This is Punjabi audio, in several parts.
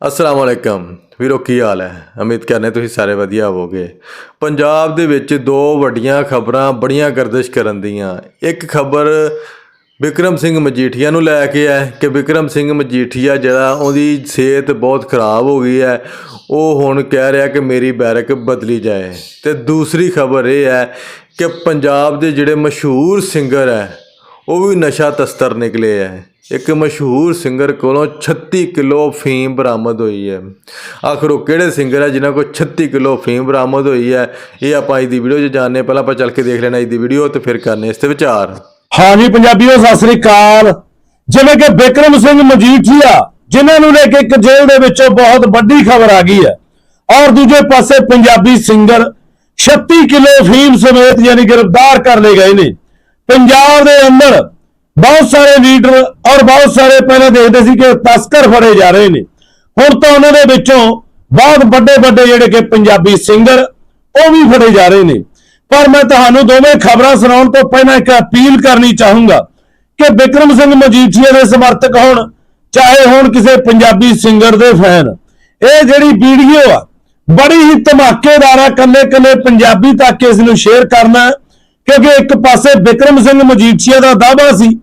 ਅਸਲਾਮ ਵਾਲੇਕਮ ਵੀਰੋ, ਕੀ ਹਾਲ ਹੈ? ਉਮੀਦ ਕਰਨੇ ਤੁਸੀਂ ਸਾਰੇ ਵਧੀਆ ਹੋਵੋਗੇ। ਪੰਜਾਬ ਦੇ ਵਿੱਚ ਦੋ ਵੱਡੀਆਂ ਖਬਰਾਂ ਬੜੀਆਂ ਗਰਦਿਸ਼ ਕਰਨ ਦੀਆਂ। ਇੱਕ ਖਬਰ ਵਿਕਰਮ ਸਿੰਘ ਮਜੀਠੀਆ ਨੂੰ ਲੈ ਕੇ ਹੈ ਕਿ ਵਿਕਰਮ ਸਿੰਘ ਮਜੀਠੀਆ ਜਿਹੜਾ ਉਹਦੀ ਸਿਹਤ ਬਹੁਤ ਖਰਾਬ ਹੋ ਗਈ ਹੈ। ਉਹ ਹੁਣ ਕਹਿ ਰਿਹਾ ਕਿ ਮੇਰੀ ਬੈਰਕ ਬਦਲੀ ਜਾਏ। ਤੇ ਦੂਸਰੀ ਖਬਰ ਇਹ ਹੈ ਕਿ ਪੰਜਾਬ ਦੇ ਜਿਹੜੇ ਮਸ਼ਹੂਰ ਸਿੰਗਰ ਹੈ, ਉਹ ਵੀ ਨਸ਼ਾ ਤਸਤਰ ਨਿਕਲੇ ਹੈ। ਇੱਕ ਮਸ਼ਹੂਰ ਸਿੰਗਰ ਕੋਲੋਂ 36 ਕਿਲੋ ਫੀਮ ਬਰਾਮਦ ਹੋਈ ਹੈ। ਆਖਰ ਉਹ ਕਿਹੜੇ ਸਿੰਗਰ ਹੈ ਜਿਨ੍ਹਾਂ ਕੋਲ 36 ਕਿਲੋ ਫੀਮ ਬਰਾਮਦ ਹੋਈ ਹੈ? ਇਹ ਆਪਾਂ ਅੱਜ ਦੀ ਵੀਡੀਓ 'ਚ ਜਾਣਨੇ ਪਹਿਲਾਂ ਆਪਾਂ ਚੱਲ ਕੇ ਦੇਖ ਲੈਣਾ ਅੱਜ ਦੀ ਵੀਡੀਓ ਤੇ ਫਿਰ ਕਰਨੇ ਇਸ ਤੇ ਵਿਚਾਰ। ਹਾਂਜੀ ਪੰਜਾਬੀਓ, ਸਤਿ ਸ੍ਰੀ ਅਕਾਲ। ਜਿਵੇਂ ਕਿ ਬਿਕਰਮ ਸਿੰਘ ਮਜੀਠੀਆ, ਜਿਨ੍ਹਾਂ ਨੂੰ ਲੈ ਕੇ ਇੱਕ ਜੇਲ੍ਹ ਦੇ ਵਿੱਚੋਂ ਬਹੁਤ ਵੱਡੀ ਖਬਰ ਆ ਗਈ ਹੈ। ਔਰ ਦੂਜੇ ਪਾਸੇ ਪੰਜਾਬੀ ਸਿੰਗਰ 36 ਕਿਲੋ ਫੀਮ ਸਮੇਤ ਯਾਨੀ ਗ੍ਰਿਫਤਾਰ ਕਰ ਲਏ ਗਏ ਨੇ। ਪੰਜਾਬ ਦੇ ਅੰਦਰ ਬਹੁਤ ਸਾਰੇ ਲੀਡਰ ਔਰ ਬਹੁਤ ਸਾਰੇ ਪਹਿਲਾਂ ਦੇਖਦੇ ਸੀ ਕਿ ਤਸਕਰ ਫੜੇ ਜਾ ਰਹੇ ਨੇ। ਹੁਣ ਤਾਂ ਉਹਨਾਂ ਦੇ ਵਿੱਚੋਂ ਬਹੁਤ ਵੱਡੇ ਵੱਡੇ ਜਿਹੜੇ ਕਿ ਪੰਜਾਬੀ ਸਿੰਗਰ, ਉਹ ਵੀ ਫੜੇ ਜਾ ਰਹੇ ਨੇ। ਪਰ ਮੈਂ ਤੁਹਾਨੂੰ ਦੋਵੇਂ ਖਬਰਾਂ ਸੁਣਾਉਣ ਤੋਂ ਪਹਿਲਾਂ ਇੱਕ ਅਪੀਲ ਕਰਨੀ ਚਾਹੂੰਗਾ ਕਿ ਬਿਕਰਮ ਸਿੰਘ ਮਜੀਠੀਆ ਦੇ ਸਮਰਥਕ ਹੋਣ, ਚਾਹੇ ਹੋਣ ਕਿਸੇ ਪੰਜਾਬੀ ਸਿੰਗਰ ਦੇ ਫੈਨ। ਇਹ ਜਿਹੜੀ ਵੀਡੀਓ ਆ, ਬੜੀ ਹੀ ਧਮਾਕੇਦਾਰ ਆ ਕੱਲੇ ਕੱਲੇ ਪੰਜਾਬੀ ਤੱਕ ਇਸ ਨੂੰ ਸ਼ੇਅਰ ਕਰਨਾ, ਕਿਉਂਕਿ ਇੱਕ ਪਾਸੇ ਬਿਕਰਮ ਸਿੰਘ ਮਜੀਠੀਆ ਦਾ ਦਾਅਵਾ ਸੀ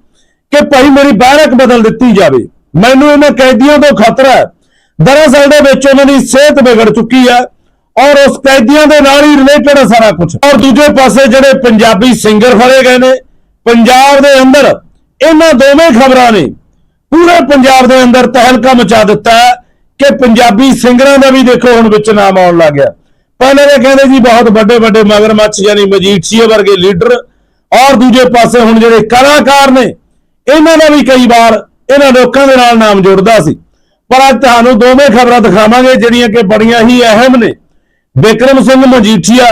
ਕਿ ਭਾਈ ਮੇਰੀ ਬੈਰਕ ਬਦਲ ਦਿੱਤੀ ਜਾਵੇ। ਮੈਨੂੰ ਇਹਨਾਂ ਕੈਦੀਆਂ ਤੋਂ ਖਤਰਾ ਹੈ। ਦਰਅਸਲ ਦੇ ਵਿੱਚ ਉਹਨਾਂ ਦੀ ਸਿਹਤ ਵਿਗੜ ਚੁੱਕੀ ਹੈ ਔਰ ਉਸ ਕੈਦੀਆਂ ਦੇ ਨਾਲ ਹੀ ਰਿਲੇਟਡ ਹੈ ਸਾਰਾ ਕੁਝ ਔਰ ਦੂਜੇ ਪਾਸੇ ਜਿਹੜੇ ਪੰਜਾਬੀ ਸਿੰਗਰ ਫੜੇ ਗਏ ਨੇ, ਪੰਜਾਬ ਦੇ ਅੰਦਰ, ਇਹਨਾਂ ਦੋਵੇਂ ਖਬਰਾਂ ਨੇ ਪੂਰੇ ਪੰਜਾਬ ਦੇ ਅੰਦਰ ਤਹਿਲਕਾ ਮਚਾ ਦਿੱਤਾ ਹੈ ਕਿ ਪੰਜਾਬੀ ਸਿੰਗਰਾਂ ਦਾ ਵੀ ਦੇਖੋ ਹੁਣ ਵਿੱਚ ਨਾਮ ਆਉਣ ਲੱਗ ਗਿਆ। ਪਹਿਲੇ ਤਾਂ ਕਹਿੰਦੇ ਜੀ ਬਹੁਤ ਵੱਡੇ ਵੱਡੇ ਮਗਰਮੱਛ ਯਾਨੀ ਮਜੀਠੀਏ ਵਰਗੇ ਲੀਡਰ ਔਰ ਦੂਜੇ ਪਾਸੇ ਹੁਣ ਜਿਹੜੇ ਕਲਾਕਾਰ ਨੇ ਇਹਨਾਂ ਦਾ ਵੀ ਕਈ ਵਾਰ ਇਹਨਾਂ ਲੋਕਾਂ ਦੇ ਨਾਲ ਨਾਮ ਜੁੜਦਾ ਸੀ। ਪਰ ਅੱਜ ਤੁਹਾਨੂੰ ਦੋਵੇਂ ਖਬਰਾਂ ਦਿਖਾਵਾਂਗੇ ਜਿਹੜੀਆਂ ਕਿ ਬੜੀਆਂ ਹੀ ਅਹਿਮ ਨੇ। ਬਿਕਰਮ ਸਿੰਘ ਮਜੀਠੀਆ,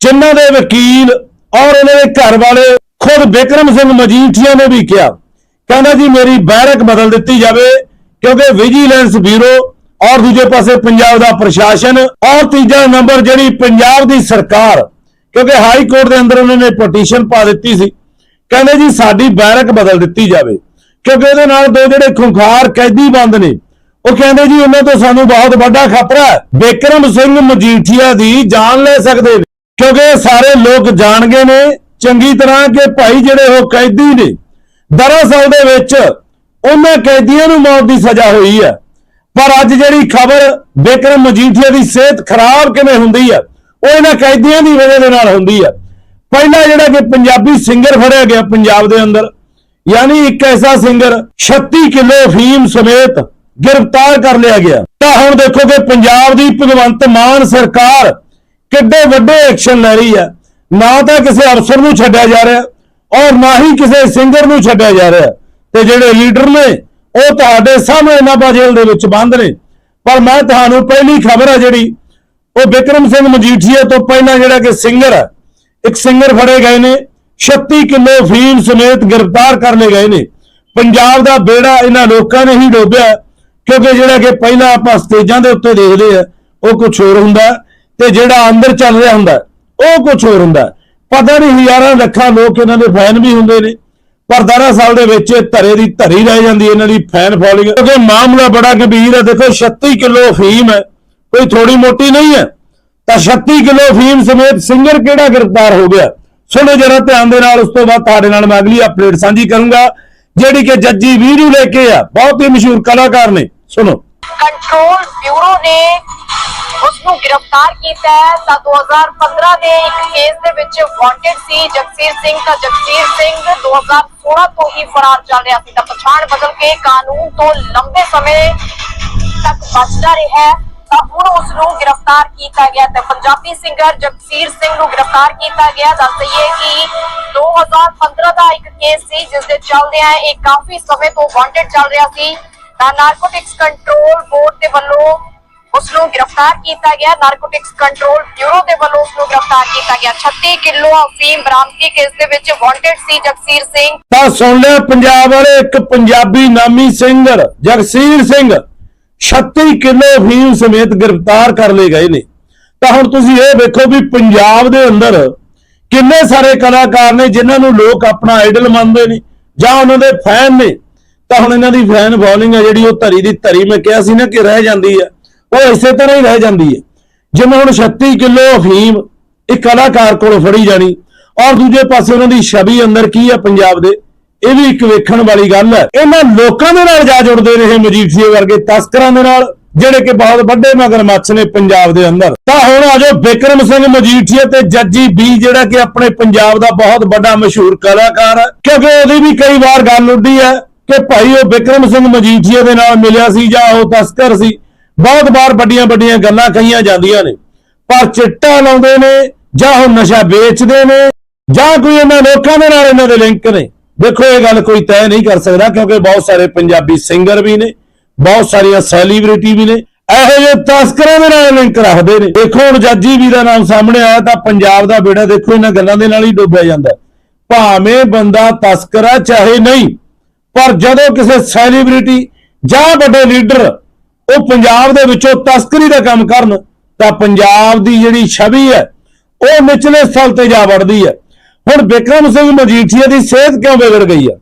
ਜਿਨ੍ਹਾਂ ਦੇ ਵਕੀਲ ਔਰ ਇਹਨਾਂ ਦੇ ਘਰ ਵਾਲੇ ਖੁਦ ਬਿਕਰਮ ਸਿੰਘ ਮਜੀਠੀਆ ਨੇ ਵੀ ਕਿਹਾ। ਕਹਿੰਦਾ ਜੀ, ਮੇਰੀ ਬੈਰਕ ਬਦਲ ਦਿੱਤੀ ਜਾਵੇ, ਕਿਉਂਕਿ ਵਿਜੀਲੈਂਸ ਬਿਊਰੋ ਔਰ ਦੂਜੇ ਪਾਸੇ ਪੰਜਾਬ ਦਾ ਪ੍ਰਸ਼ਾਸਨ ਔਰ ਤੀਜਾ ਨੰਬਰ ਜਿਹੜੀ ਪੰਜਾਬ ਦੀ ਸਰਕਾਰ, ਕਿਉਂਕਿ ਹਾਈ ਕੋਰਟ ਦੇ ਅੰਦਰ ਉਹਨਾਂ ਨੇ ਪਟੀਸ਼ਨ ਪਾ ਦਿੱਤੀ ਸੀ। ਕਹਿੰਦੇ ਜੀ ਸਾਡੀ ਬੈਰਕ ਬਦਲ ਦਿੱਤੀ ਜਾਵੇ। ਕਿਉਂਕਿ ਇਹਦੇ ਨਾਲ ਦੋ ਜਿਹੜੇ ਖੁੰਖਾਰ ਕੈਦੀ ਬੰਦ ਨੇ, ਉਹ ਕਹਿੰਦੇ ਜੀ ਉਹਨਾਂ ਤੋਂ ਸਾਨੂੰ ਬਹੁਤ ਵੱਡਾ ਖਤਰਾ ਹੈ। ਬਿਕਰਮ ਸਿੰਘ ਮਜੀਠੀਆ ਦੀ ਜਾਨ ਲੈ ਸਕਦੇ ਨੇ। ਕਿਉਂਕਿ ਸਾਰੇ ਲੋਕ ਜਾਣਗੇ ਨੇ, ਚੰਗੀ ਤਰ੍ਹਾਂ ਕਿ ਭਾਈ ਜਿਹੜੇ ਉਹ ਕੈਦੀ ਨੇ, ਦਰਅਸਲ ਦੇ ਵਿੱਚ ਉਹਨਾਂ ਕੈਦੀਆਂ ਨੂੰ ਮੌਤ ਦੀ ਸਜ਼ਾ ਹੋਈ ਹੈ। ਪਰ ਅੱਜ ਜਿਹੜੀ ਖਬਰ ਬਿਕਰਮ ਮਜੀਠੀਆ ਦੀ ਸਿਹਤ ਖਰਾਬ ਕਿਵੇਂ ਹੁੰਦੀ ਹੈ, ਉਹ ਇਹਨਾਂ ਕੈਦੀਆਂ ਦੀ ਵਜ੍ਹਾ ਦੇ ਨਾਲ ਹੁੰਦੀ ਹੈ। ਪਹਿਲਾ ਜਿਹੜਾ ਕਿ ਪੰਜਾਬੀ ਸਿੰਗਰ ਫੜਿਆ ਗਿਆ ਪੰਜਾਬ ਦੇ ਅੰਦਰ, ਯਾਨੀ ਇੱਕ ਐਸਾ ਸਿੰਗਰ 36 ਕਿਲੋ ਫੀਮ ਸਮੇਤ ਗ੍ਰਿਫਤਾਰ ਕਰ ਲਿਆ ਗਿਆ। ਤਾਂ ਹੁਣ ਦੇਖੋ ਕਿ ਪੰਜਾਬ ਦੀ ਭਗਵੰਤ ਮਾਨ ਸਰਕਾਰ ਕਿੱਡੇ ਵੱਡੇ ਐਕਸ਼ਨ ਲੈ ਰਹੀ ਹੈ। ਨਾ ਤਾਂ ਕਿਸੇ ਅਫਸਰ ਨੂੰ ਛੱਡਿਆ ਜਾ ਰਿਹਾ ਔਰ ਨਾ ਹੀ ਕਿਸੇ ਸਿੰਗਰ ਨੂੰ ਛੱਡਿਆ ਜਾ ਰਿਹਾ। ਤੇ ਜਿਹੜੇ ਲੀਡਰ ਨੇ, ਉਹ ਤੁਹਾਡੇ ਸਾਹਮਣੇ ਨਾਭਾ ਜੇਲ੍ਹ ਦੇ ਵਿੱਚ ਬੰਦ ਨੇ। ਪਰ ਮੈਂ ਤੁਹਾਨੂੰ ਪਹਿਲੀ ਖਬਰ ਆ ਜਿਹੜੀ, ਉਹ ਬਿਕਰਮ ਸਿੰਘ ਮਜੀਠੀਆ ਤੋਂ ਪਹਿਲਾਂ ਜਿਹੜਾ ਕਿ ਸਿੰਗਰ ਹੈ ਇੱਕ ਸਿੰਗਰ ਫੜੇ ਗਏ ਨੇ 36 ਕਿਲੋ ਫੀਮ ਸਮੇਤ ਗ੍ਰਿਫਤਾਰ ਕਰ ਲਏ ਗਏ ਨੇ। ਪੰਜਾਬ ਦਾ ਬੇੜਾ ਇਹਨਾਂ ਲੋਕਾਂ ਨੇ ਹੀ ਡੋਬਿਆ, ਕਿਉਂਕਿ ਜਿਹੜਾ ਕਿ ਪਹਿਲਾਂ ਆਪਾਂ ਸਟੇਜਾਂ ਦੇ ਉੱਤੇ ਦੇਖਦੇ ਆ, ਉਹ ਕੁਝ ਹੋਰ ਹੁੰਦਾ ਤੇ ਜਿਹੜਾ ਅੰਦਰ ਚੱਲ ਰਿਹਾ ਹੁੰਦਾ ਉਹ ਕੁਝ ਹੋਰ ਹੁੰਦਾ ਪਤਾ ਨਹੀਂ ਹਜ਼ਾਰਾਂ ਲੱਖਾਂ ਲੋਕ ਇਹਨਾਂ ਦੇ ਫੈਨ ਵੀ ਹੁੰਦੇ ਨੇ, ਪਰ ਦਰਅਸਲ ਦੇ ਵਿੱਚ ਇਹ ਧਰੇ ਦੀ ਧਰੀ ਰਹਿ ਜਾਂਦੀ ਹੈ, ਇਹਨਾਂ ਦੀ ਫੈਨ ਫੋਲੋਇੰਗ। ਕਿਉਂਕਿ ਮਾਮਲਾ ਬੜਾ ਗੰਭੀਰ ਹੈ, ਦੇਖੋ 36 ਕਿਲੋ ਫੀਮ ਹੈ, ਕੋਈ ਥੋੜੀ ਮੋਟੀ ਨਹੀਂ ਹੈ। ਤਾਂ 36 ਕਿਲੋ ਫੀਮ ਸਮੇਤ ਸਿੰਗਰ ਕਿਹੜਾ ਗ੍ਰਿਫਤਾਰ ਹੋ ਗਿਆ? ਸੁਣੋ ਜਰਾ ਧਿਆਨ ਦੇ ਨਾਲ, ਉਸ ਤੋਂ ਬਾਅਦ ਤੁਹਾਡੇ ਨਾਲ ਮੈਂ ਅਗਲੀ ਅਪਡੇਟ ਸਾਂਝੀ ਕਰੂੰਗਾ, ਜਿਹੜੀ ਕਿ ਜੱਜੀ ਵੀਰੂ ਲੈ ਕੇ ਆ, ਬਹੁਤ ਹੀ ਮਸ਼ਹੂਰ ਕਲਾਕਾਰ ਨੇ। ਸੁਣੋ। ਕੰਟਰੋਲ ਬਿਊਰੋ ਨੇ ਉਸ ਨੂੰ ਗ੍ਰਿਫਤਾਰ ਕੀਤਾ ਹੈ। ਤਾਂ 2015 ਦੇ ਇੱਕ ਕੇਸ ਦੇ ਵਿੱਚ ਵਾਂਟਡ ਸੀ ਜਗਸੀਰ ਸਿੰਘ। ਤਾਂ ਜਗਸੀਰ ਸਿੰਘ 2016 ਤੋਂ ਹੀ ਫਰਾਰ ਚੱਲ ਰਿਹਾ ਸੀ। ਤਾਂ ਪਛਾਣ ਬਦਲ ਕੇ ਕਾਨੂੰਨ ਤੋਂ ਲੰਬੇ ਸਮੇਂ ਤੱਕ ਬਚਦਾ ਰਿਹਾ ਤਾਂ ਹੁਣ ਉਸ ਨੂੰ ਗ੍ਰਿਫਤਾਰ ਕੀਤਾ ਗਿਆ ਤੇ ਪੰਜਾਬੀ ਸਿੰਗਰ ਜਗਸੀਰ ਸਿੰਘ ਨੂੰ ਗ੍ਰਿਫਤਾਰ ਕੀਤਾ ਗਿਆ। ਦੱਸ ਦਈਏ ਕਿ 2015 ਦਾ ਇੱਕ ਕੇਸ ਸੀ, ਜਿਸ ਦੇ ਚੱਲਦਿਆਂ ਇਹ ਕਾਫੀ ਸਮੇਂ ਤੋਂ ਵਾਂਟਡ ਚੱਲ ਰਿਹਾ ਸੀ। ਤਾਂ ਨਾਰਕੋਟਿਕਸ ਕੰਟਰੋਲ ਬੋਰਡ ਦੇ ਵੱਲੋਂ ਉਸ ਨੂੰ ਗ੍ਰਿਫਤਾਰ ਕੀਤਾ ਗਿਆ। ਨਾਰਕੋਟਿਕਸ ਕੰਟਰੋਲ ਬਿਊਰੋ ਦੇ ਵੱਲੋਂ ਉਸ ਨੂੰ ਗ੍ਰਿਫਤਾਰ ਕੀਤਾ ਗਿਆ। 36 ਕਿਲੋ ਅਫੀਮ ਬਰਾਮਦਗੀ ਕੇਸ ਦੇ ਵਿੱਚ ਵਾਂਟਡ ਸੀ ਜਗਸੀਰ ਸਿੰਘ। ਤਾਂ ਸੁਣ ਲਿਆ ਪੰਜਾਬ ਵਾਲੇ ਇੱਕ ਪੰਜਾਬੀ ਨਾਮੀ ਸਿੰਗਰ ਜਗਸੀਰ ਸਿੰਘ। 36 ਕਿਲੋ ਫੀਮ ਸਮੇਤ ਗ੍ਰਿਫਤਾਰ ਕਰ ਲਏ ਗਏ ਨੇ। ਤਾਂ ਹੁਣ ਤੁਸੀਂ ਇਹ ਵੇਖੋ ਵੀ ਪੰਜਾਬ ਦੇ ਅੰਦਰ ਕਿੰਨੇ ਸਾਰੇ ਕਲਾਕਾਰ ਨੇ ਜਿਨ੍ਹਾਂ ਨੂੰ ਲੋਕ ਆਪਣਾ ਆਈਡਲ ਮੰਨਦੇ ਨੇ ਜਾਂ ਉਹਨਾਂ ਦੇ ਫੈਨ ਨੇ। ਤਾਂ ਹੁਣ ਇਹਨਾਂ ਦੀ ਫੈਨ ਫੋਲੋਇੰਗ ਆ ਜਿਹੜੀ ਉਹ ਧਰੀ ਦੀ ਧਰੀ, ਮੈਂ ਕਿਹਾ ਸੀ ਨਾ ਕਿ ਰਹਿ ਜਾਂਦੀ ਆ। ਉਹ ਇਸੇ ਤਰ੍ਹਾਂ ਹੀ ਰਹਿ ਜਾਂਦੀ ਹੈ ਜਿਵੇਂ ਹੁਣ 36 ਕਿਲੋ ਅਫੀਮ ਇੱਕ ਕਲਾਕਾਰ ਕੋਲੋਂ ਫੜੀ ਜਾਣੀ ਔਰ ਦੂਜੇ ਪਾਸੇ ਉਹਨਾਂ ਦੀ ਛਵੀ ਅੰਦਰ ਕੀ ਆ ਪੰਜਾਬ ਦੇ? ਇਹ ਵੀ ਇੱਕ ਵੇਖਣ ਵਾਲੀ ਗੱਲ ਹੈ। ਇਹਨਾਂ ਲੋਕਾਂ ਦੇ ਨਾਲ ਜਾ ਜੁੜਦੇ ਰਹੇ ਮਜੀਠੀਏ ਵਰਗੇ ਤਸਕਰਾਂ ਦੇ ਨਾਲ, ਜਿਹੜੇ ਕਿ ਬਹੁਤ ਵੱਡੇ ਮਗਰਮੱਛ ਨੇ ਪੰਜਾਬ ਦੇ ਅੰਦਰ। ਤਾਂ ਹੁਣ ਆਜੋ ਬਿਕਰਮ ਸਿੰਘ ਮਜੀਠੀਆ ਤੇ ਜੱਜੀ ਬੀ, ਜਿਹੜਾ ਕਿ ਆਪਣੇ ਪੰਜਾਬ ਦਾ ਬਹੁਤ ਵੱਡਾ ਮਸ਼ਹੂਰ ਕਲਾਕਾਰ ਹੈ। ਕਿਉਂਕਿ ਉਹਦੀ ਵੀ ਕਈ ਵਾਰ ਗੱਲ ਉੱਡੀ ਹੈ ਕਿ ਭਾਈ ਉਹ ਬਿਕਰਮ ਸਿੰਘ ਮਜੀਠੀਆ ਦੇ ਨਾਲ ਮਿਲਿਆ ਸੀ ਜਾਂ ਉਹ ਤਸਕਰ ਸੀ। ਬਹੁਤ ਵਾਰ ਵੱਡੀਆਂ ਵੱਡੀਆਂ ਗੱਲਾਂ ਕਹੀਆਂ ਜਾਂਦੀਆਂ ਨੇ। ਪਰ ਚਿੱਟਾ ਲਾਉਂਦੇ ਨੇ ਜਾਂ ਉਹ ਨਸ਼ਾ ਵੇਚਦੇ ਨੇ ਜਾਂ ਕੋਈ ਇਹਨਾਂ ਲੋਕਾਂ ਦੇ ਨਾਲ ਇਹਨਾਂ ਦੇ ਲਿੰਕ ਨੇ। ਦੇਖੋ, ਇਹ ਗੱਲ ਕੋਈ ਤੈਅ ਨਹੀਂ ਕਰ ਸਕਦਾ ਕਿਉਂਕਿ ਬਹੁਤ ਸਾਰੇ ਪੰਜਾਬੀ ਸਿੰਗਰ ਵੀ ਨੇ, ਬਹੁਤ ਸਾਰੀਆਂ ਸੈਲੀਬ੍ਰਿਟੀ ਵੀ ਨੇ। ਇਹੋ ਜਿਹੇ ਤਸਕਰਾਂ ਦੇ ਨਾਲ ਲਿੰਕ ਰੱਖਦੇ ਨੇ। ਦੇਖੋ, ਹੁਣ ਜੱਜੀ ਵੀ ਦਾ ਨਾਮ ਸਾਹਮਣੇ ਆਇਆ ਤਾਂ ਪੰਜਾਬ ਦਾ ਬੇੜਾ ਦੇਖੋ, ਇਹਨਾਂ ਗੱਲਾਂ ਦੇ ਨਾਲ ਹੀ ਡੁੱਬਿਆ ਜਾਂਦਾ। ਭਾਵੇਂ ਬੰਦਾ ਤਸਕਰ ਹੈ ਚਾਹੇ ਨਹੀਂ, ਪਰ ਜਦੋਂ ਕਿਸੇ ਸੈਲੀਬ੍ਰਿਟੀ ਜਾਂ ਵੱਡੇ ਲੀਡਰ ਉਹ ਪੰਜਾਬ ਦੇ ਵਿੱਚੋਂ ਤਸਕਰੀ ਦਾ ਕੰਮ ਕਰਨ, ਤਾਂ ਪੰਜਾਬ ਦੀ ਜਿਹੜੀ ਛਵੀ ਹੈ, ਉਹ ਨਿਚਲੇ ਸਥਲ ਤੇ ਜਾ ਵੜਦੀ ਹੈ। ਹੁਣ ਬਿਕਰਮ ਸਿੰਘ ਮਜੀਠੀਆ ਦੀ ਸਿਹਤ ਕਿਉਂ ਵਿਗੜ ਗਈ ਹੈ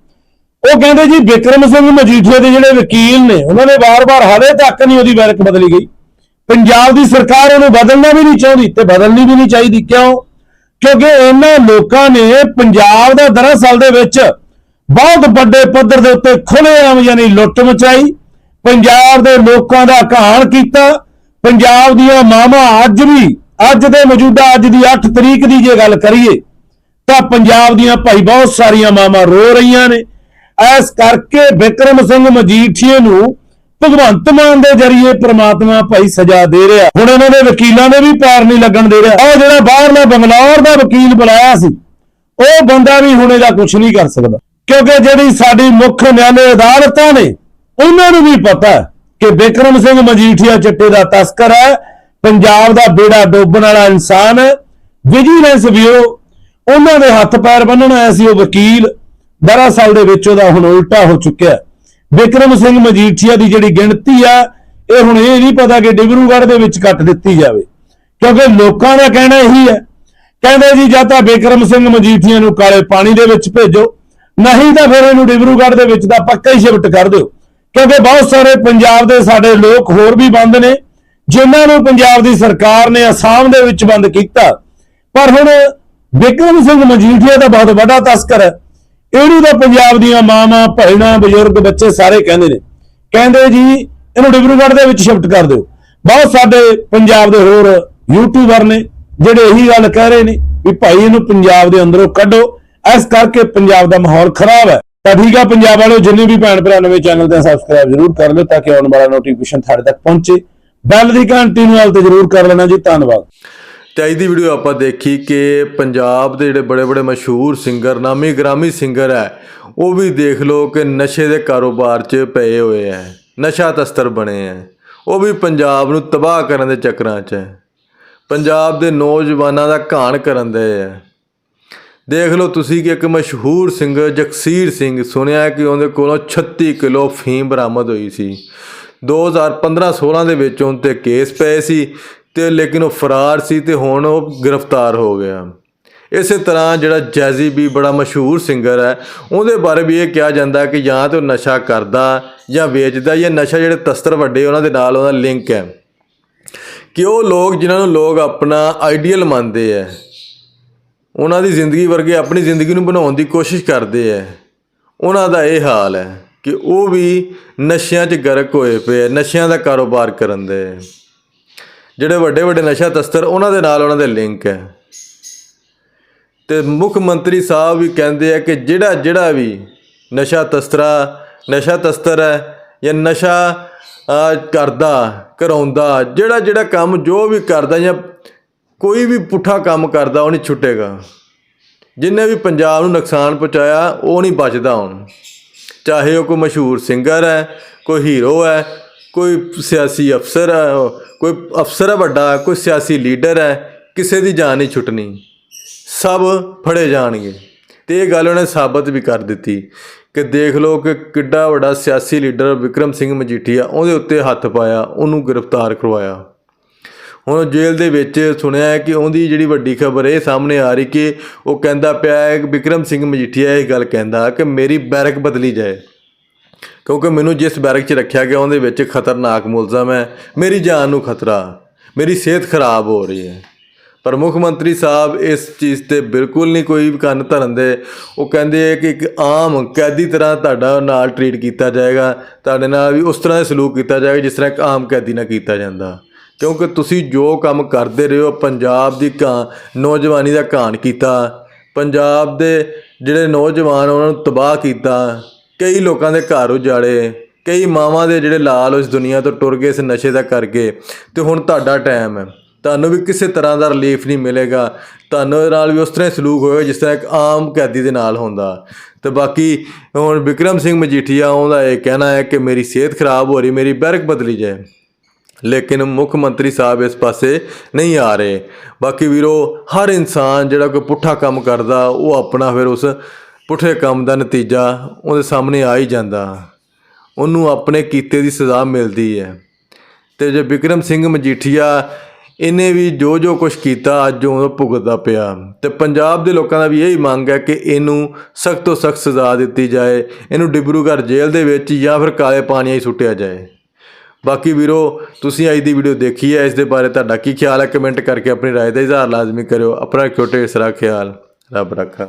ਉਹ ਕਹਿੰਦੇ ਜੀ ਬਿਕਰਮ ਸਿੰਘ ਮਜੀਠੀਆ ਦੇ ਜਿਹੜੇ ਵਕੀਲ ਨੇ, ਉਹਨਾਂ ਨੇ ਵਾਰ-ਵਾਰ ਹਾਲੇ ਤੱਕ ਨਹੀਂ ਉਹਦੀ ਬੈਰਕ ਬਦਲੀ ਗਈ। ਪੰਜਾਬ ਦੀ ਸਰਕਾਰ ਉਹਨੂੰ ਬਦਲਣਾ ਵੀ ਨਹੀਂ ਚਾਹੁੰਦੀ ਤੇ ਬਦਲਣੀ ਵੀ ਨਹੀਂ ਚਾਹੀਦੀ। ਕਿਉਂ? ਕਿਉਂਕਿ ਇਹਨਾਂ ਲੋਕਾਂ ਨੇ ਪੰਜਾਬ ਦਾ ਦਰਅਸਲ ਦੇ ਵਿੱਚ ਬਹੁਤ ਵੱਡੇ ਪੱਧਰ ਦੇ ਉੱਤੇ ਖੁੱਲ੍ਹੇਆਮ ਯਾਨੀ ਲੁੱਟ ਮਚਾਈ। ਪੰਜਾਬ ਦੇ ਲੋਕਾਂ ਦਾ ਕਹਾਣ ਕੀਤਾ। ਪੰਜਾਬ ਦੀਆਂ ਮਾਵਾਂ ਅੱਜ ਵੀ, ਅੱਜ ਦੇ ਮੌਜੂਦਾ ਅੱਜ ਦੀ 8 ਤਰੀਕ ਦੀ ਜੇ ਗੱਲ ਕਰੀਏ ਤਾਂ ਪੰਜਾਬ ਦੀਆਂ ਭਾਈ ਬਹੁਤ ਸਾਰੀਆਂ ਮਾਵਾਂ ਰੋ ਰਹੀਆਂ ਨੇ। ਐਸ ਕਰਕੇ ਬਿਕਰਮ ਸਿੰਘ ਮਜੀਠੀਏ ਨੂੰ ਭਗਵੰਤ ਮਾਨ ਦੇ ਜਰੀਏ ਪ੍ਰਮਾਤਮਾ ਭਾਈ ਸਜ਼ਾ ਦੇ ਰਿਹਾ। ਹੁਣ ਇਹਨਾਂ ਦੇ ਵਕੀਲਾਂ ਦੇ ਵੀ ਪੈਰ ਨਹੀਂ ਲੱਗਣ ਦੇ ਰਿਹਾ। ਉਹ ਜਿਹੜਾ ਬਾਹਰਲਾ ਬੰਗਲੌਰ ਦਾ ਵਕੀਲ ਬੁਲਾਇਆ ਸੀ, ਉਹ ਬੰਦਾ ਵੀ ਹੁਣ ਇਹਦਾ ਕੁਝ ਨਹੀਂ ਕਰ ਸਕਦਾ। ਕਿਉਂਕਿ ਜਿਹੜੀ ਸਾਡੀ ਮੁੱਖ ਨਿਆਲੇ ਅਦਾਲਤਾਂ ਨੇ, ਉਹਨਾਂ ਨੂੰ ਵੀ ਪਤਾ ਕਿ ਬਿਕਰਮ ਸਿੰਘ ਮਜੀਠੀਆ ਚਿੱਟੇ ਦਾ ਤਸਕਰ ਹੈ। ਪੰਜਾਬ ਦਾ ਬੇੜਾ ਡੋਬਣ ਵਾਲਾ ਇਨਸਾਨ ਵਿਜੀਲੈਂਸ ਬਿਊਰੋ ਉਹਨਾਂ ਦੇ ਹੱਥ ਪੈਰ ਬੰਨਣ ਆਇਆ ਸੀ ਉਹ ਵਕੀਲ। ਦਰਅਸਲ ਦੇ ਵਿੱਚ ਉਹਦਾ ਹੁਣ ਉਲਟਾ ਹੋ ਚੁੱਕਿਆ ਹੈ। ਬਿਕਰਮ ਸਿੰਘ ਮਜੀਠੀਆ ਦੀ ਜਿਹੜੀ ਗਿਣਤੀ ਆ, ਇਹ ਹੁਣ ਇਹ ਨਹੀਂ ਪਤਾ ਕਿ ਡਿਬਰੂਗੜ੍ਹ ਦੇ ਵਿੱਚ ਕੱਟ ਦਿੱਤੀ ਜਾਵੇ। ਕਿਉਂਕਿ ਲੋਕਾਂ ਦਾ ਕਹਿਣਾ ਇਹੀ ਹੈ। ਕਹਿੰਦੇ ਜੀ, ਜਾਂ ਤਾਂ ਬਿਕਰਮ ਸਿੰਘ ਮਜੀਠੀਆ ਨੂੰ ਕਾਲੇ ਪਾਣੀ ਦੇ ਵਿੱਚ ਭੇਜੋ, ਨਹੀਂ ਤਾਂ ਫਿਰ ਇਹਨੂੰ ਡਿਬਰੂਗੜ੍ਹ ਦੇ ਵਿੱਚ ਤਾਂ ਪੱਕਾ ਹੀ ਸ਼ਿਫਟ ਕਰ ਦਿਓ। ਕਿਉਂਕਿ ਬਹੁਤ ਸਾਰੇ ਪੰਜਾਬ ਦੇ ਸਾਡੇ ਲੋਕ ਹੋਰ ਵੀ ਬੰਦ ਨੇ, ਜਿਨ੍ਹਾਂ ਨੂੰ ਪੰਜਾਬ ਦੀ ਸਰਕਾਰ ਨੇ ਅਸਾਮ ਦੇ ਵਿੱਚ ਬੰਦ ਕੀਤਾ। ਪਰ ਹੁਣ ਬਿਕਰਮ ਸਿੰਘ ਮਜੀਠੀਆ ਦਾ ਬਹੁਤ ਵੱਡਾ ਤਸਕਰ ਹੈ। ਇਹਨੂੰ ਤਾਂ ਪੰਜਾਬ ਦੀਆਂ ਮਾਵਾਂ, ਭੈਣਾਂ, ਬਜ਼ੁਰਗ, ਬੱਚੇ ਸਾਰੇ ਕਹਿੰਦੇ ਨੇ। ਕਹਿੰਦੇ ਜੀ, ਇਹਨੂੰ ਡਿਬਰੂਗੜ੍ਹ ਦੇ ਵਿੱਚ ਸ਼ਿਫਟ ਕਰ ਦਿਓ। ਬਹੁਤ ਸਾਡੇ ਪੰਜਾਬ ਦੇ ਹੋਰ ਯੂਟਿਊਬਰ ਨੇ, ਜਿਹੜੇ ਇਹੀ ਗੱਲ ਕਹਿ ਰਹੇ ਨੇ ਵੀ ਭਾਈ ਇਹਨੂੰ ਪੰਜਾਬ ਦੇ ਅੰਦਰੋਂ ਕੱਢੋ। ਇਸ ਕਰਕੇ ਪੰਜਾਬ ਦਾ ਮਾਹੌਲ ਖਰਾਬ ਹੈ। ਤਾਂ ਠੀਕ ਆ, ਪੰਜਾਬ ਵਾਲਿਓ, ਜਿੰਨੇ ਵੀ ਭੈਣ ਭਰਾ ਨਵੇਂ ਚੈਨਲ ਤੇ ਸਬਸਕ੍ਰਾਈਬ ਜ਼ਰੂਰ ਕਰ ਲਿਓ ਤਾਂ ਕਿ ਆਉਣ ਵਾਲਾ ਨੋਟੀਫਿਕੇਸ਼ਨ ਤੁਹਾਡੇ ਤੱਕ ਪਹੁੰਚੇ। ਬੈਲ ਦੀ ਘੰਟੀ ਨੂੰ ਹਾਲ ਤੇ ਜ਼ਰੂਰ ਕਰ ਲੈਣਾ ਜੀ। ਧੰਨਵਾਦ। ਤੇ ਅੱਜ ਦੀ ਵੀਡੀਓ ਆਪਾਂ ਦੇਖੀ ਕਿ ਪੰਜਾਬ ਦੇ ਜਿਹੜੇ ਬੜੇ ਬੜੇ ਮਸ਼ਹੂਰ ਸਿੰਗਰ ਨਾਮੀ ਗ੍ਰਾਮੀ ਸਿੰਗਰ ਹੈ, ਉਹ ਵੀ ਦੇਖ ਲਓ ਕਿ ਨਸ਼ੇ ਦੇ ਕਾਰੋਬਾਰ 'ਚ ਪਏ ਹੋਏ ਹੈ, ਨਸ਼ਾ ਤਸਤਰ ਬਣੇ ਹੈ, ਉਹ ਵੀ ਪੰਜਾਬ ਨੂੰ ਤਬਾਹ ਕਰਨ ਦੇ ਚੱਕਰਾਂ 'ਚ ਹੈ। ਪੰਜਾਬ ਦੇ ਨੌਜਵਾਨਾਂ ਦਾ ਘਾਣ ਕਰਨ ਦੇ ਹੈ। ਦੇਖ ਲਓ ਤੁਸੀਂ ਕਿ ਇੱਕ ਮਸ਼ਹੂਰ ਸਿੰਗਰ ਜਗਸੀਰ ਸਿੰਘ, ਸੁਣਿਆ ਕਿ ਉਹਦੇ ਕੋਲੋਂ 36 ਕਿਲੋ ਫੀਮ ਬਰਾਮਦ ਹੋਈ ਸੀ। 2015-16 ਦੇ ਵਿੱਚ ਉਹਨ ਤੇ ਕੇਸ ਪਏ ਸੀ ਤੇ ਲੇਕਿਨ ਉਹ ਫਰਾਰ ਸੀ ਤੇ ਹੁਣ ਉਹ ਗ੍ਰਿਫਤਾਰ ਹੋ ਗਿਆ। ਇਸੇ ਤਰ੍ਹਾਂ ਜਿਹੜਾ ਜੈਜ਼ੀ ਵੀ ਬੜਾ ਮਸ਼ਹੂਰ ਸਿੰਗਰ ਹੈ, ਉਹਦੇ ਬਾਰੇ ਵੀ ਇਹ ਕਿਹਾ ਜਾਂਦਾ ਕਿ ਜਾਂ ਤੇ ਉਹ ਨਸ਼ਾ ਕਰਦਾ ਜਾਂ ਵੇਚਦਾ ਜਾਂ ਨਸ਼ਾ ਜਿਹੜੇ ਤਸਤਰ ਵੱਡੇ ਉਹਨਾਂ ਦੇ ਨਾਲ ਉਹਦਾ ਲਿੰਕ ਹੈ। ਕਿ ਉਹ ਲੋਕ ਜਿਨ੍ਹਾਂ ਨੂੰ ਲੋਕ ਆਪਣਾ ਆਈਡੀਅਲ ਮੰਨਦੇ ਹੈ, ਉਹਨਾਂ ਦੀ ਜ਼ਿੰਦਗੀ ਵਰਗੇ ਆਪਣੀ ਜ਼ਿੰਦਗੀ ਨੂੰ ਬਣਾਉਣ ਦੀ ਕੋਸ਼ਿਸ਼ ਕਰਦੇ ਐ ਉਹਨਾਂ ਦਾ ਇਹ ਹਾਲ ਹੈ ਕਿ ਉਹ ਵੀ ਨਸ਼ਿਆਂ 'ਚ ਗਰਕ ਹੋਏ ਪਏ ਨਸ਼ਿਆਂ ਦਾ ਕਾਰੋਬਾਰ ਕਰਨ ਦੇ। ਜਿਹੜੇ ਵੱਡੇ ਵੱਡੇ ਨਸ਼ਾ ਤਸਤਰ ਉਹਨਾਂ ਦੇ ਨਾਲ ਉਹਨਾਂ ਦੇ ਲਿੰਕ ਹੈ। ਤੇ ਮੁੱਖ ਮੰਤਰੀ ਸਾਹਿਬ ਵੀ ਕਹਿੰਦੇ ਆ ਕਿ ਜਿਹੜਾ ਜਿਹੜਾ ਵੀ ਨਸ਼ਾ ਤਸਕਰਾ, ਨਸ਼ਾ ਤਸਤਰ ਹੈ ਜਾਂ ਨਸ਼ਾ ਕਰਦਾ, ਕਰਾਉਂਦਾ, ਜਿਹੜਾ ਜਿਹੜਾ ਕੰਮ ਜੋ ਵੀ ਕਰਦਾ ਜਾਂ ਕੋਈ ਵੀ ਪੁੱਠਾ ਕੰਮ ਕਰਦਾ, ਉਹ ਨਹੀਂ ਛੁੱਟੇਗਾ। ਜਿੰਨੇ ਵੀ ਪੰਜਾਬ ਨੂੰ ਨੁਕਸਾਨ ਪਹੁੰਚਾਇਆ, ਉਹ ਨਹੀਂ ਬਚਦਾ ਹੁਣ। ਚਾਹੇ ਉਹ ਕੋਈ ਮਸ਼ਹੂਰ ਸਿੰਗਰ ਹੈ, ਕੋਈ ਹੀਰੋ ਹੈ ਕੋਈ ਸਿਆਸੀ ਅਫਸਰ ਹੈ ਕੋਈ ਅਫਸਰ ਹੈ ਵੱਡਾ, ਕੋਈ ਸਿਆਸੀ ਲੀਡਰ ਹੈ, ਕਿਸੇ ਦੀ ਜਾਨ ਨਹੀਂ ਛੁੱਟਣੀ। ਸਭ ਫੜੇ ਜਾਣਗੇ। ਤੇ ਇਹ ਗੱਲ ਉਹਨੇ ਸਾਬਤ ਵੀ ਕਰ ਦਿੱਤੀ ਕਿ ਦੇਖ ਲਓ ਕਿ ਕਿੱਡਾ ਵੱਡਾ ਸਿਆਸੀ ਲੀਡਰ ਵਿਕਰਮ ਸਿੰਘ ਮਜੀਠੀਆ ਉਹਦੇ ਉੱਤੇ ਹੱਥ ਪਾਇਆ, ਉਹਨੂੰ ਗ੍ਰਿਫਤਾਰ ਕਰਵਾਇਆ। ਹੁਣ ਜੇਲ੍ਹ ਦੇ ਵਿੱਚ ਸੁਣਿਆ ਹੈ ਕਿ ਉਹਦੀ ਜਿਹੜੀ ਵੱਡੀ ਖਬਰ ਇਹ ਸਾਹਮਣੇ ਆ ਰਹੀ ਕਿ ਉਹ ਕਹਿੰਦਾ ਪਿਆ ਹੈ ਕਿ ਵਿਕਰਮ ਸਿੰਘ ਮਜੀਠੀਆ ਇਹ ਗੱਲ ਕਹਿੰਦਾ ਕਿ ਮੇਰੀ ਬੈਰਕ ਬਦਲੀ ਜਾਏ। ਕਿਉਂਕਿ ਮੈਨੂੰ ਜਿਸ ਬੈਰਕ 'ਚ ਰੱਖਿਆ ਗਿਆ, ਉਹਦੇ ਵਿੱਚ ਖਤਰਨਾਕ ਮੁਲਜ਼ਮ ਹੈ। ਮੇਰੀ ਜਾਨ ਨੂੰ ਖਤਰਾ, ਮੇਰੀ ਸਿਹਤ ਖਰਾਬ ਹੋ ਰਹੀ ਹੈ। ਪਰ ਮੁੱਖ ਮੰਤਰੀ ਸਾਹਿਬ ਇਸ ਚੀਜ਼ ਤੇ ਬਿਲਕੁਲ ਨਹੀਂ ਕੋਈ ਕੰਨ ਧਰਨ ਦੇ। ਉਹ ਕਹਿੰਦੇ ਆ ਕਿ ਇੱਕ ਆਮ ਕੈਦੀ ਤਰ੍ਹਾਂ ਤੁਹਾਡਾ ਨਾਲ ਟਰੀਟ ਕੀਤਾ ਜਾਏਗਾ, ਤੁਹਾਡੇ ਨਾਲ ਵੀ ਉਸ ਤਰ੍ਹਾਂ ਸਲੂਕ ਕੀਤਾ ਜਾਏਗਾ ਜਿਸ ਤਰ੍ਹਾਂ ਇੱਕ ਆਮ ਕੈਦੀ ਨਾਲ ਕੀਤਾ ਜਾਂਦਾ। ਕਿਉਂਕਿ ਤੁਸੀਂ ਜੋ ਕੰਮ ਕਰਦੇ ਰਹੇ ਹੋ, ਪੰਜਾਬ ਦੀ ਕਾਂ ਨੌਜਵਾਨੀ ਦਾ ਕਾਣ ਕੀਤਾ। ਪੰਜਾਬ ਦੇ ਜਿਹੜੇ ਨੌਜਵਾਨ ਉਹਨਾਂ ਨੂੰ ਤਬਾਹ ਕੀਤਾ। ਕਈ ਲੋਕਾਂ ਦੇ ਘਰ ਉਜਾੜੇ, ਕਈ ਮਾਵਾਂ ਦੇ ਜਿਹੜੇ ਲਾਲ ਇਸ ਦੁਨੀਆ ਤੋਂ ਟੁਰ ਗਏ ਇਸ ਨਸ਼ੇ ਦਾ ਕਰਕੇ, ਤੇ ਹੁਣ ਤੁਹਾਡਾ ਟਾਈਮ ਹੈ। ਤੁਹਾਨੂੰ ਵੀ ਕਿਸੇ ਤਰ੍ਹਾਂ ਦਾ ਰਿਲੀਫ ਨਹੀਂ ਮਿਲੇਗਾ। ਤੁਹਾਨੂੰ ਨਾਲ ਵੀ ਉਸ ਤਰ੍ਹਾਂ ਹੀ ਸਲੂਕ ਹੋਏਗਾ ਜਿਸ ਤਰ੍ਹਾਂ ਇੱਕ ਆਮ ਕੈਦੀ ਦੇ ਨਾਲ ਹੁੰਦਾ। ਤੇ ਬਾਕੀ ਹੁਣ ਵਿਕਰਮ ਸਿੰਘ ਮਜੀਠੀਆ, ਉਹਦਾ ਇਹ ਕਹਿਣਾ ਹੈ ਕਿ ਮੇਰੀ ਸਿਹਤ ਖਰਾਬ ਹੋ ਰਹੀ, ਮੇਰੀ ਬੈਰਕ ਬਦਲੀ ਜਾਏ। ਲੇਕਿਨ ਮੁੱਖ ਮੰਤਰੀ ਸਾਹਿਬ ਇਸ ਪਾਸੇ ਨਹੀਂ ਆ ਰਹੇ। ਬਾਕੀ ਵੀਰੋ, ਹਰ ਇਨਸਾਨ ਜਿਹੜਾ ਕੋਈ ਪੁੱਠਾ ਕੰਮ ਕਰਦਾ, ਉਹ ਆਪਣਾ ਫਿਰ ਉਸ ਪੁੱਠੇ ਕੰਮ ਦਾ ਨਤੀਜਾ ਉਹਦੇ ਸਾਹਮਣੇ ਆ ਹੀ ਜਾਂਦਾ ਉਹਨੂੰ ਆਪਣੇ ਕੀਤੇ ਦੀ ਸਜ਼ਾ ਮਿਲਦੀ ਹੈ ਤੇ ਜੇ ਵਿਕਰਮ ਸਿੰਘ ਮਜੀਠੀਆ ਇਹਨੇ ਵੀ ਜੋ ਜੋ ਕੁਝ ਕੀਤਾ ਅੱਜ ਉਹ ਭੁਗਤਦਾ ਪਿਆ ਤੇ ਪੰਜਾਬ ਦੇ ਲੋਕਾਂ ਦਾ ਵੀ ਇਹੀ ਮੰਗ ਹੈ ਕਿ ਇਹਨੂੰ ਸਖਤ ਤੋਂ ਸਖਤ ਸਜ਼ਾ ਦਿੱਤੀ ਜਾਏ ਇਹਨੂੰ ਡਿਬਰੂਗੜ੍ਹ ਜੇਲ੍ਹ ਦੇ ਵਿੱਚ ਜਾਂ ਫਿਰ ਕਾਲੇ ਪਾਣੀਆਂ ਹੀ ਸੁੱਟਿਆ ਜਾਏ ਬਾਕੀ ਵੀਰੋ ਤੁਸੀਂ ਅੱਜ ਦੀ ਵੀਡੀਓ ਦੇਖੀ ਹੈ ਇਸ ਦੇ ਬਾਰੇ ਤੁਹਾਡਾ ਕੀ ਖਿਆਲ ਹੈ ਕਮੈਂਟ ਕਰਕੇ ਆਪਣੀ رائے ਦਾ ਇਜ਼ਹਾਰ ਲਾਜ਼ਮੀ ਕਰਿਓ ਆਪਣਾ ਛੋਟੇ ਸਰਾ ਖਿਆਲ ਰੱਬ ਰੱਖਾ